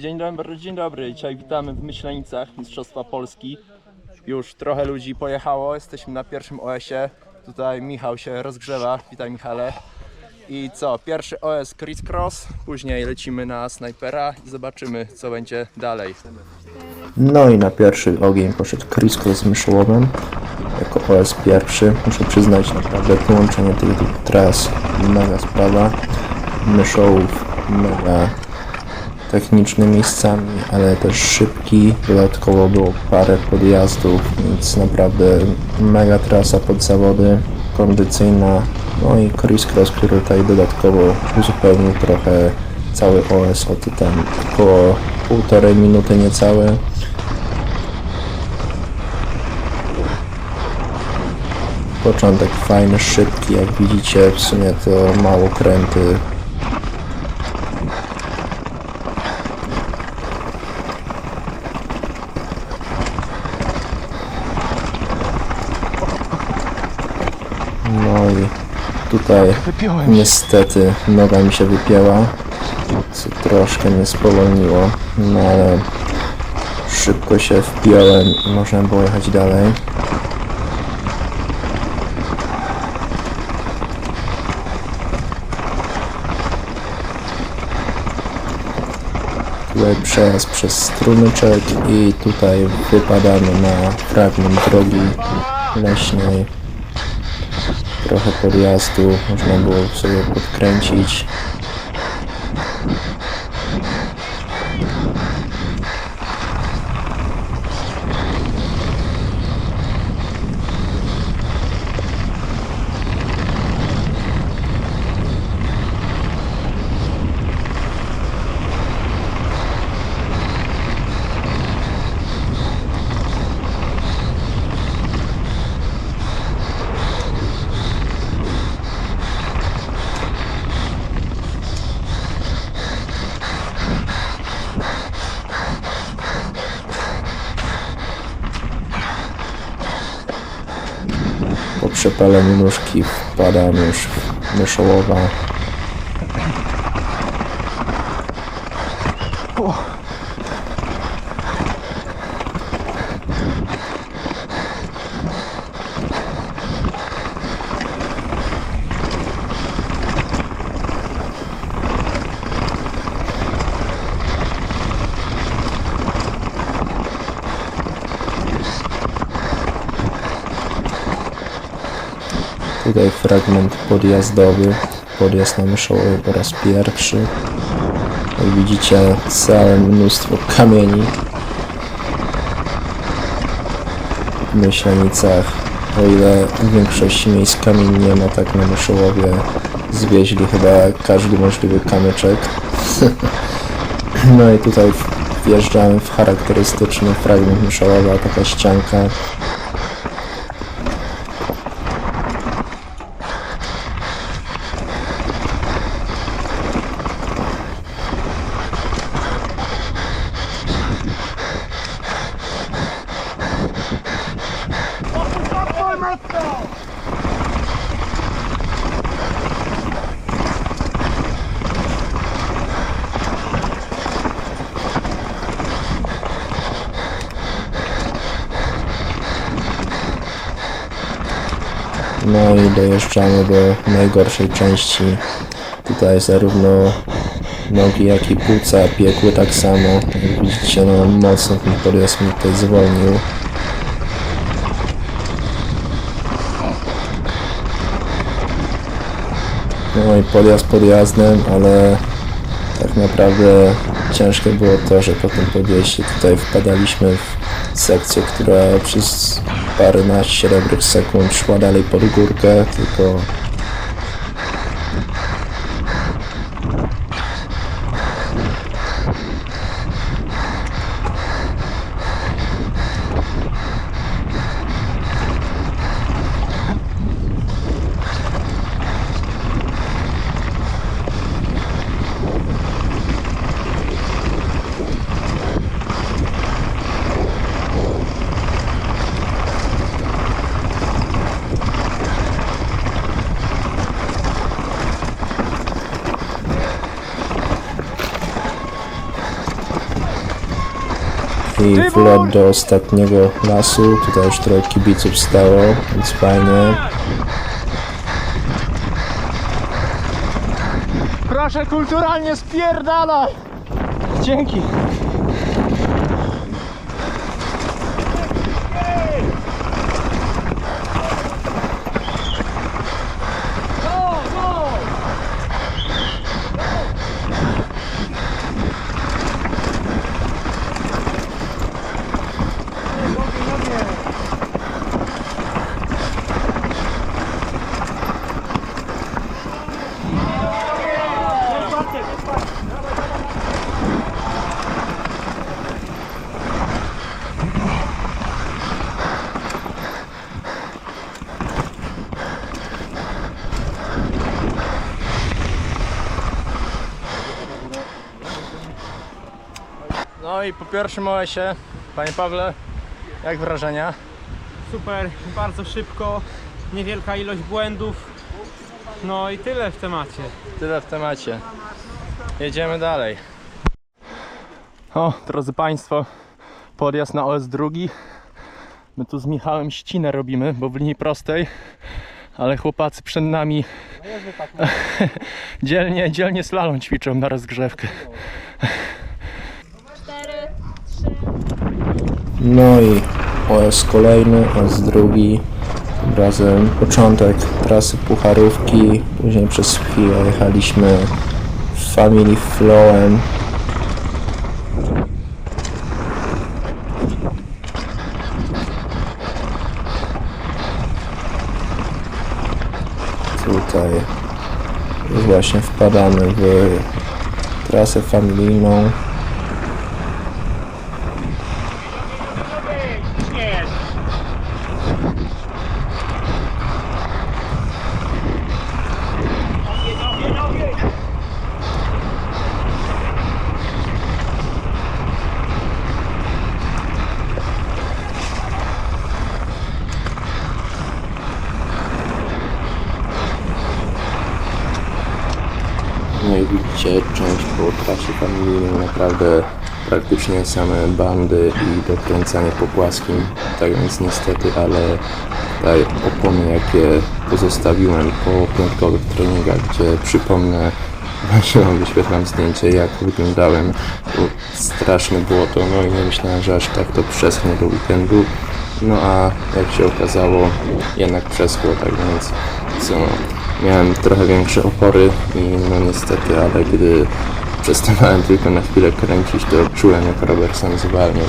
dzień dobry, dzień dobry. Dzisiaj witamy w Myślenicach Mistrzostwa Polski. Już trochę ludzi pojechało, jesteśmy na pierwszym OS-ie. Tutaj Michał się rozgrzewa. Witaj Michale. I co? Pierwszy OS Chris Cross, później lecimy na snajpera i zobaczymy co będzie dalej. No i na pierwszy ogień poszedł Crisco z myszołowem jako OS pierwszy. Muszę przyznać naprawdę połączenie tych dwóch tras mega sprawa. Myszołów mega techniczny miejscami, ale też szybki. Dodatkowo było parę podjazdów, więc naprawdę mega trasa pod zawody, kondycyjna. No i Chris Cross, który tutaj dodatkowo uzupełnił trochę cały OS o tam około półtorej minuty niecałe. Początek fajny, szybki, jak widzicie, w sumie to mało kręty. No i niestety noga mi się wypięła, co troszkę mnie spowolniło, no ale szybko się wpiąłem i można było jechać dalej. Tutaj przejazd przez strumyczek i tutaj wypadamy na fragment drogi leśnej. Trochę podjazdu, można było sobie podkręcić. Przepaleniu nóżki wpadam już w myszołowa. Fragment podjazdowy. Podjazd na myszołowy po raz pierwszy. Jak widzicie całe mnóstwo kamieni. W Myślenicach, o ile w większości miejsc kamieni nie ma, tak na myszołowie zwieźli chyba każdy możliwy kamyczek. no i tutaj wjeżdżamy w charakterystyczny fragment myszołowa, taka ścianka. No i dojeżdżamy do najgorszej części. Tutaj zarówno nogi, jak i płuca piekły tak samo. Jak widzicie, no mocno ten podjazd mi tutaj zwolnił. No i podjazd podjazdem, ale tak naprawdę ciężkie było to, że po tym podjeździe tutaj wpadaliśmy w sekcję, która przez paręnaście dobrych sekund szła dalej pod górkę, tylko i wlot do ostatniego lasu. Tutaj już trochę kibiców stało, więc fajnie. Proszę kulturalnie spierdalaj! Dzięki. No i po pierwszym OS-ie, panie Pawle, jak wrażenia? Super, bardzo szybko, niewielka ilość błędów. No i tyle w temacie. Tyle w temacie. Jedziemy dalej. O, drodzy Państwo, podjazd na OS drugi. My tu z Michałem ścinę robimy, bo w linii prostej, ale chłopacy przed nami dzielnie, dzielnie slalom ćwiczą na rozgrzewkę. No i OS kolejny, OS drugi. Razem początek trasy Pucharówki, później przez chwilę jechaliśmy Family Flowem. Tutaj właśnie wpadamy w trasę familijną. Trasie familijnej, naprawdę praktycznie same bandy i dokręcanie po płaskim, tak więc niestety, ale tutaj opony jakie pozostawiłem po piątkowych treningach, gdzie przypomnę, właśnie wyświetlam zdjęcie jak wyglądałem, straszne było to, no i nie myślałem, że aż tak to przeschnie do weekendu, no a jak się okazało, jednak przeschło, tak więc co, miałem trochę większe opory i no niestety, ale gdy przestawałem tylko na chwilę kręcić, to czułem jak Robertson zwalniał.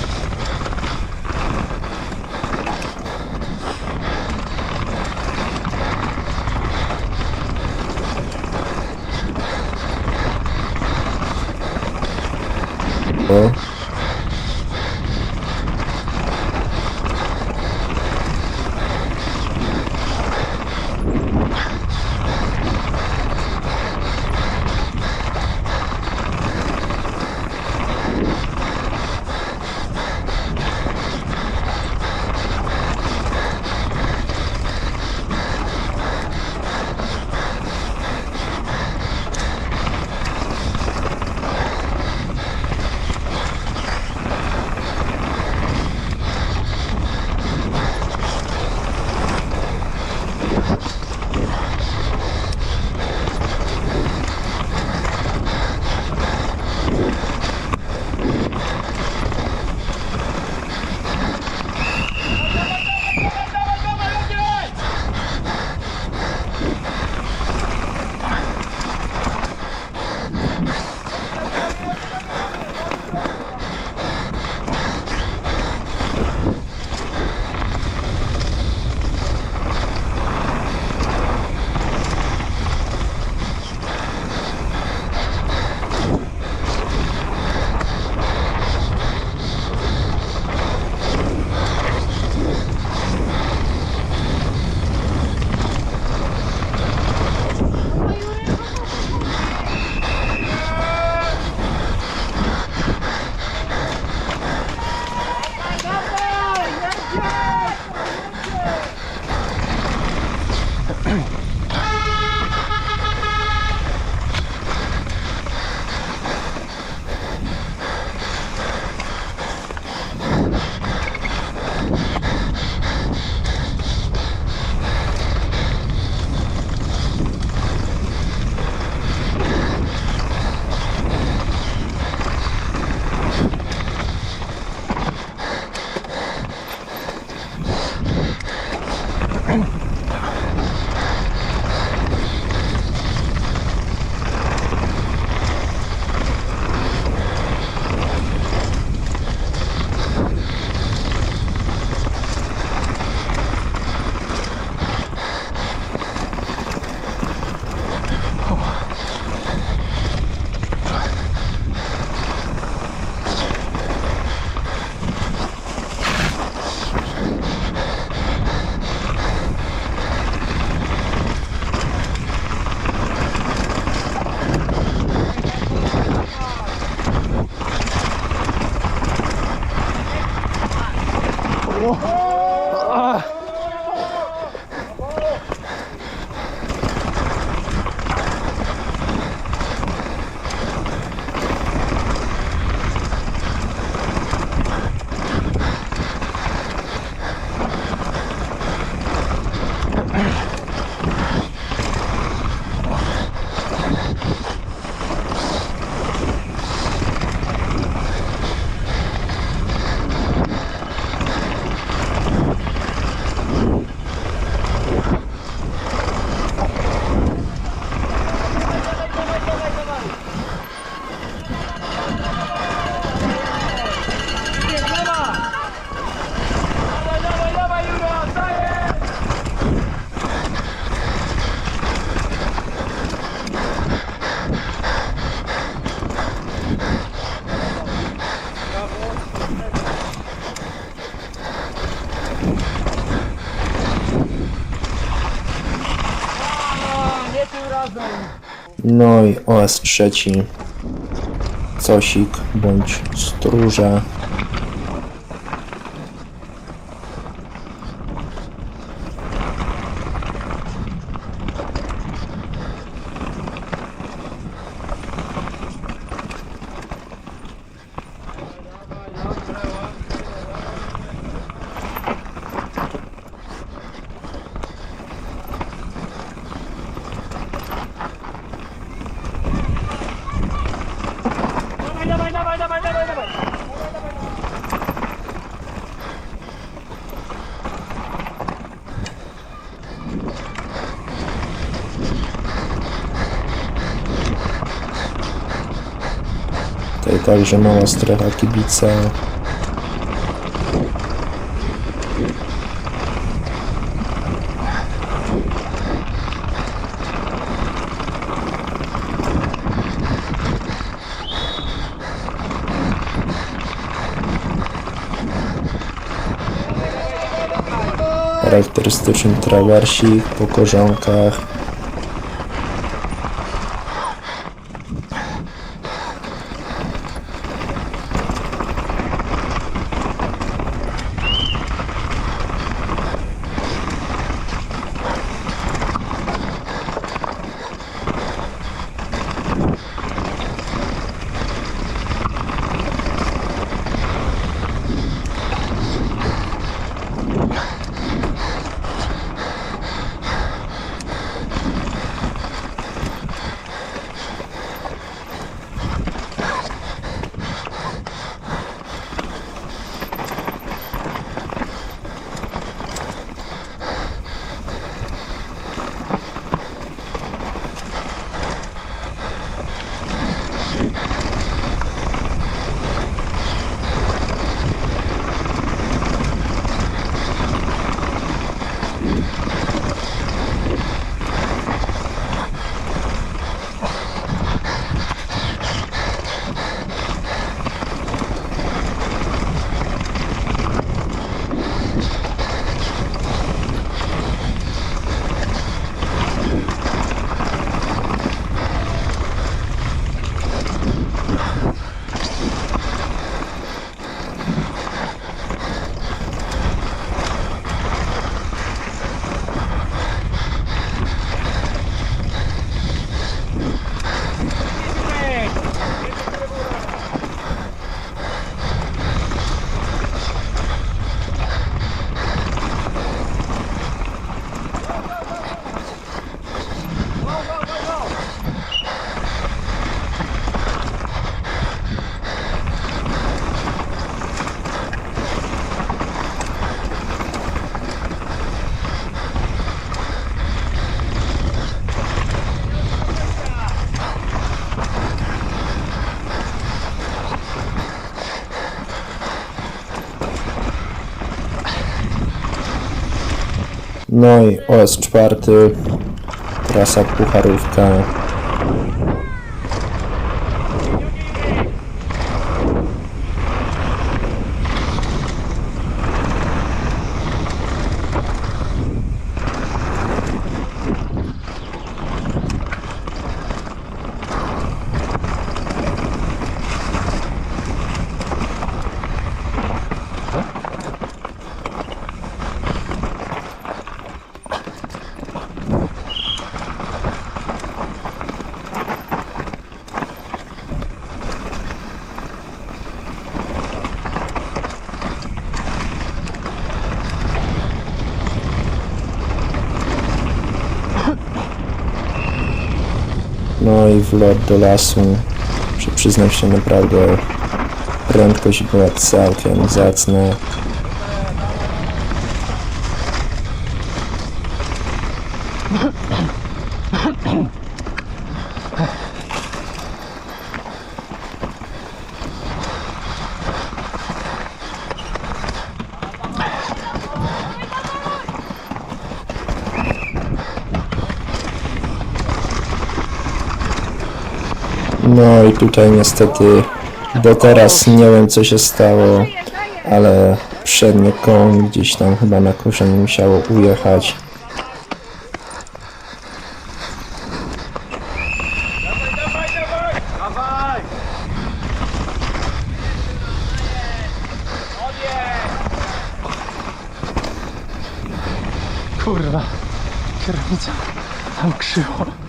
No i OS trzeci. Cosik bądź stróża. Także mała strefa kibica. Charakterystyczny trawersik po korzonkach. No i OS czwarty, trasa pucharówka. I wlot do lasu. Muszę przyznać się naprawdę prędkość była całkiem zacna. No i tutaj niestety do teraz nie wiem co się stało, ale przednie koło gdzieś tam chyba na korzeń musiało ujechać. Kurwa, kierownica tam krzywo.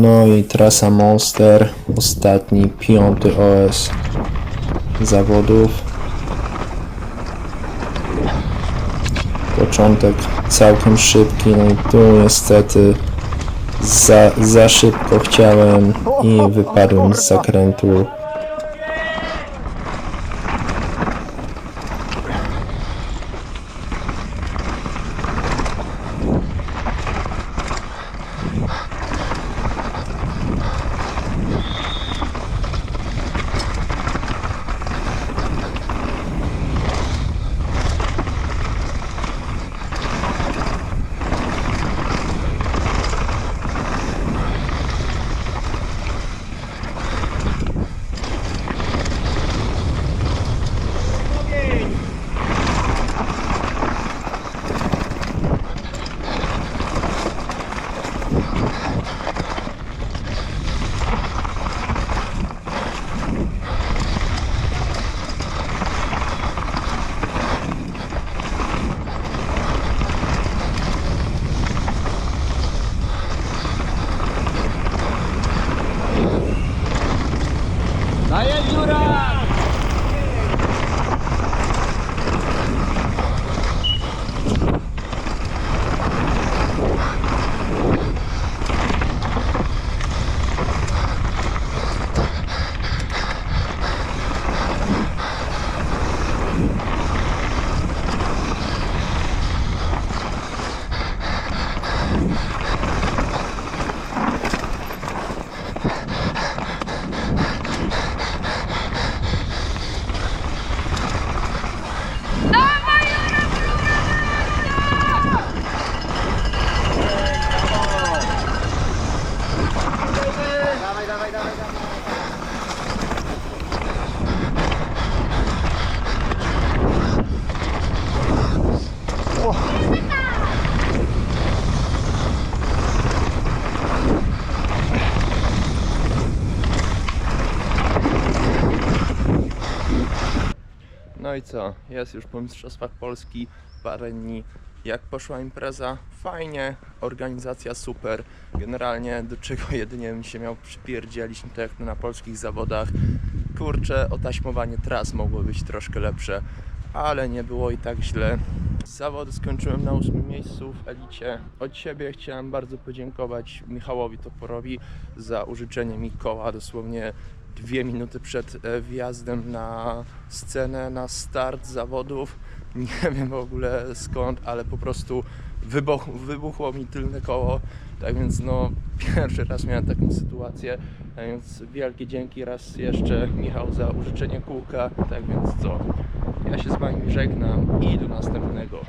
No i trasa Monster, ostatni, piąty OS zawodów. Początek całkiem szybki, no i tu niestety za, za szybko chciałem i wypadłem z zakrętu. Co? Jest już po Mistrzostwach Polski parę dni. Jak poszła impreza? Fajnie, organizacja super. Generalnie do czego jedynie bym się miał przypierdzielić, no to jak na polskich zawodach. Kurczę, otaśmowanie tras mogło być troszkę lepsze, ale nie było i tak źle. Zawody skończyłem na ósmym miejscu w elicie. Od siebie chciałem bardzo podziękować Michałowi Toporowi za użyczenie mi koła dosłownie dwie minuty przed e, wjazdem na scenę, na start zawodów. Nie wiem w ogóle skąd, ale po prostu wybuch, wybuchło mi tylne koło. Tak więc no pierwszy raz miałem taką sytuację. Tak więc wielkie dzięki raz jeszcze Michał za użyczenie kółka. Tak więc co? Ja się z Wami żegnam i do następnego.